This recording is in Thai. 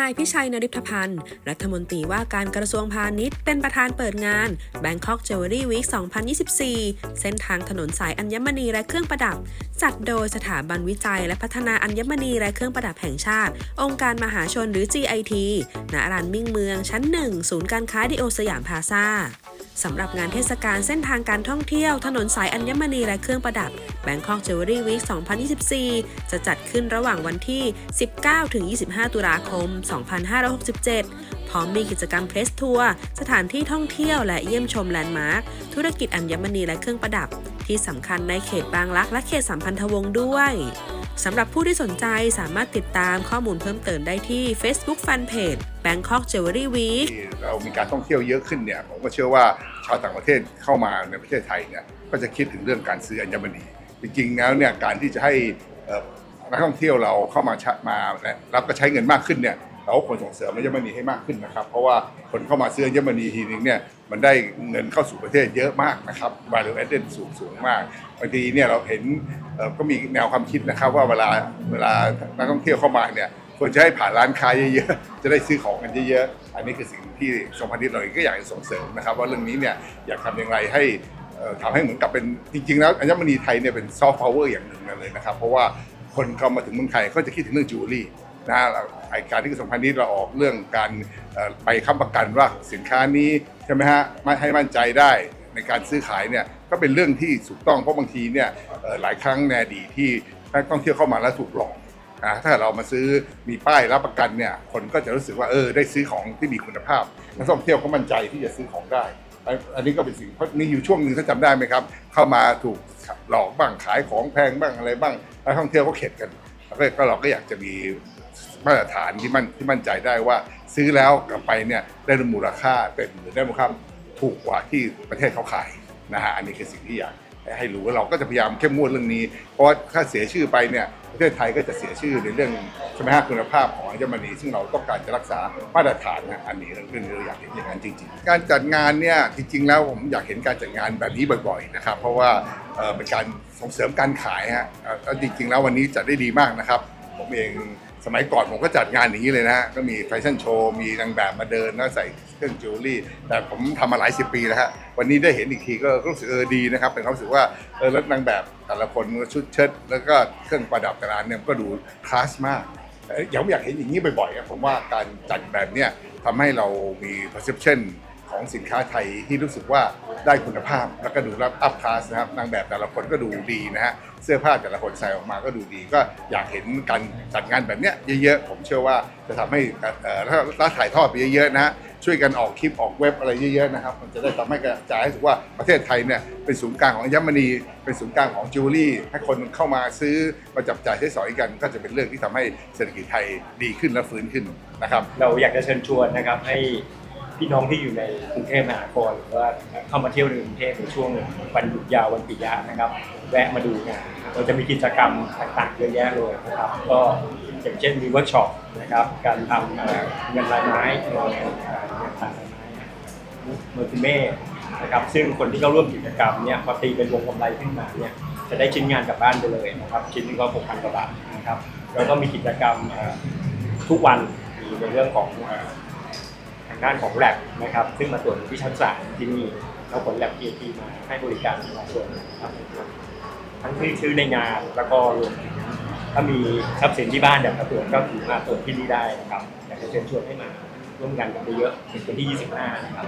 นายพิชัยนริพพันธ์ รัฐมนตรีว่าการกระทรวงพาณิชย์ เป็นประธานเปิดงาน Bangkok Jewelry Week 2024 เส้นทางถนนสายอัญมณีและเครื่องประดับ จัดโดยสถาบันวิจัยและพัฒนาอัญมณีและเครื่องประดับแห่งชาติ องค์การมหาชนหรือ GIT ณรานมิ่งเมืองชั้น 1 ศูนย์การค้าดิโอสยามพาซา สำหรับงานเทศกาลเส้นทางการท่องเที่ยว ถนนสายอัญมณีและเครื่องประดับ Bangkok Jewelry Week 2024 จะจัดขึ้นระหว่างวันที่ 19-25 ตุลาคม 2567 พร้อมมีกิจกรรมเพรสทัวร์สถานที่ท่องเที่ยวและเยี่ยมชมแลนด์มาร์คธุรกิจอัญมณีและเครื่องประดับ ที่สำคัญในเขตบางรักและเขตสัมพันธวงศ์ด้วย สำหรับผู้ที่สนใจสามารถติดตามข้อมูลเพิ่มเติมได้ที่ Facebook Fanpage Bangkok Jewelry Week เรามีการท่องเที่ยวเยอะขึ้นเนี่ยผมก็เชื่อว่าชาวต่างประเทศเข้ามาในประเทศไทยเนี่ยก็จะคิดถึงเรื่องการซื้ออัญมณี จริงๆแล้วเนี่ยการที่จะให้นักท่องเที่ยวเราเข้ามามาและรับก็ใช้เงินมากขึ้นเนี่ย เราควรส่งเสริมอัญมณีให้มากขึ้นนะครับ เพราะว่าคนเข้ามาซื้ออัญมณีทีนึงเนี่ยมันได้เงินเข้าสู่ประเทศเยอะมากนะครับ value added สูงสูงมากบางทีเนี่ยเราเห็นก็มีแนวความคิดนะครับว่าเวลาเวลานักท่องเที่ยวเข้ามาเนี่ยควรจะให้ผ่านร้านค้าเยอะๆ จะได้ซื้อของกันเยอะๆ อันนี้คือสิ่งที่กรมพาณิชย์เราเองก็อยากจะส่งเสริมนะครับ ว่าเรื่องนี้เนี่ยอยากทำอย่างไรให้ทำให้เหมือนกับเป็นจริง ๆ แล้วอัญมณีไทยเนี่ยเป็นซอฟต์พาวเวอร์อย่างหนึ่งเลยนะครับ เพราะว่าคนเข้ามาถึงเมืองไทยก็จะคิดถึงเรื่องจิวเวลรี่ นะฮะไอการที่กระทรวงพาณิชย์เราออกเรื่องการไปค้ำประกันว่าสินค้านี้ใช่ไหมฮะไม่ให้มั่นใจได้ในการซื้อขายเนี่ยก็เป็นเรื่องที่ถูกต้องเพราะบางทีเนี่ยหลายครั้งในอดีตที่นักท่องเที่ยวเข้ามาแล้วถูกหลอกอ่าถ้าเรามาซื้อมีป้ายรับประกันเนี่ยคนก็จะรู้สึกว่าเออได้ซื้อของที่มีคุณภาพนักท่องเที่ยวก็มั่นใจที่จะซื้อของได้ อันนี้ก็เป็นสิ่งเพราะมีอยู่ช่วงหนึ่งถ้าจำได้ไหมครับ เข้ามาถูกหลอกบ้างขายของแพงบ้างอะไรบ้างนักท่องเที่ยวก็เข็ดกันแล้วก็เราก็อยากจะมี มาตรฐานที่มั่นที่มั่นใจได้ว่า ซื้อแล้วกลับไปเนี่ยได้มูลค่าเต็มหรือได้มูลค่าถูกกว่าที่ประเทศเขาขายนะฮะอันนี้คือสิ่งที่อยากให้รู้เราก็จะพยายามเข้มงวดเรื่องนี้ เพราะว่าถ้าเสียชื่อไปเนี่ยประเทศไทยก็จะเสียชื่อในเรื่องใช่ไหมฮะคุณภาพของอัญมณีซึ่งเราต้องการจะรักษามาตรฐานนะอันนี้เรื่องนี้เราอยากเห็นอย่างนั้นจริง ๆ การจัดงานเนี่ยจริง ๆ แล้วผมอยากเห็นการจัดงานแบบนี้บ่อยๆนะครับเพราะว่าเป็นการส่งเสริมการขายฮะเอ่จริง ๆ แล้ววันนี้จัดได้ดีมากนะครับ ผมเอง สมัยก่อนผมก็จัดงานอย่างนี้เลยนะ ก็มีแฟชั่นโชว์ มีนางแบบมาเดินแล้วใส่เครื่องจิวเวลรี่ แต่ผมทำมาหลายสิบปีแล้วฮะ วันนี้ได้เห็นอีกทีก็รู้สึกเออดีนะครับ เป็นความรู้สึกว่าเออแล้วนางแบบแต่ละคนชุดเชิ้ตแล้วก็เครื่องประดับแต่ละอันเนี่ยก็ดูคลาสมากเอ้ยอยากอยากเห็นอย่างนี้บ่อยๆอะผมว่าการจัดแบบเนี้ยทำให้เรามี perception ของสินค้าไทยที่รู้สึกว่าได้คุณภาพ แล้วก็ดูรับอัพคลาสนะครับนางแบบแต่ละคนก็ดูดีนะฮะเสื้อผ้าแต่ละคนใส่ออกมาก็ดูดี ก็อยากเห็นการจัดงานแบบเนี้ยเยอะๆผมเชื่อว่าจะทำให้ถ้าถ่ายทอดไปเยอะๆนะฮะช่วยกันออกคลิปออกเว็บอะไรเยอะๆนะครับ มันจะได้ทำให้กระจายให้รู้สึกว่าประเทศไทยเนี่ยเป็นศูนย์กลางของอัญมณีเป็นศูนย์กลางของจิวเวลรี่ให้คนเข้ามาซื้อมาจับจ่ายใช้สอยกัน ก็จะเป็นเรื่องที่ทำให้เศรษฐกิจไทยดีขึ้นและฟื้นขึ้นนะครับ เราอยากจะเชิญชวนนะครับให้ พี่น้องที่อยู่ในกรุงเทพมหานครหรือว่าเข้ามาเที่ยวในกรุงเทพในช่วงวันหยุดยาววันปิยะนะครับแวะมาดูงานเราจะมีกิจกรรมต่างๆเยอะแยะเลยนะครับก็อย่างเช่นมีเวิร์กช็อปนะครับการทำเงินลายไม้เงินเอ่อเงินไม้เมอร์ติเม่นะครับซึ่งคนที่เข้าร่วมกิจกรรมเนี่ยพอตีเป็นวงกำไรขึ้นมาเนี่ยจะได้ชิ้นงานกลับบ้านไปเลยนะครับชิ้นหนึงก็6,000กว่าบาทนะครับแล้วก็มีกิจกรรมทุกวันมีในเรื่องของ ด้านของแลบนะครับ ซึ่งมาตรวจที่ชั้นสามที่นี่เราผลแลบ EAP มาให้บริการประชาชนครับทั้งที่ซื้อในงานแล้วก็รวมถึงถ้ามีทรัพย์สินที่บ้านอยากมาตรวจก็ถือมาตรวจที่นี่ได้นะครับอยากจะเชิญชวนให้มาร่วมงานกันเยอะๆถึงวันที่ 25 นะครับ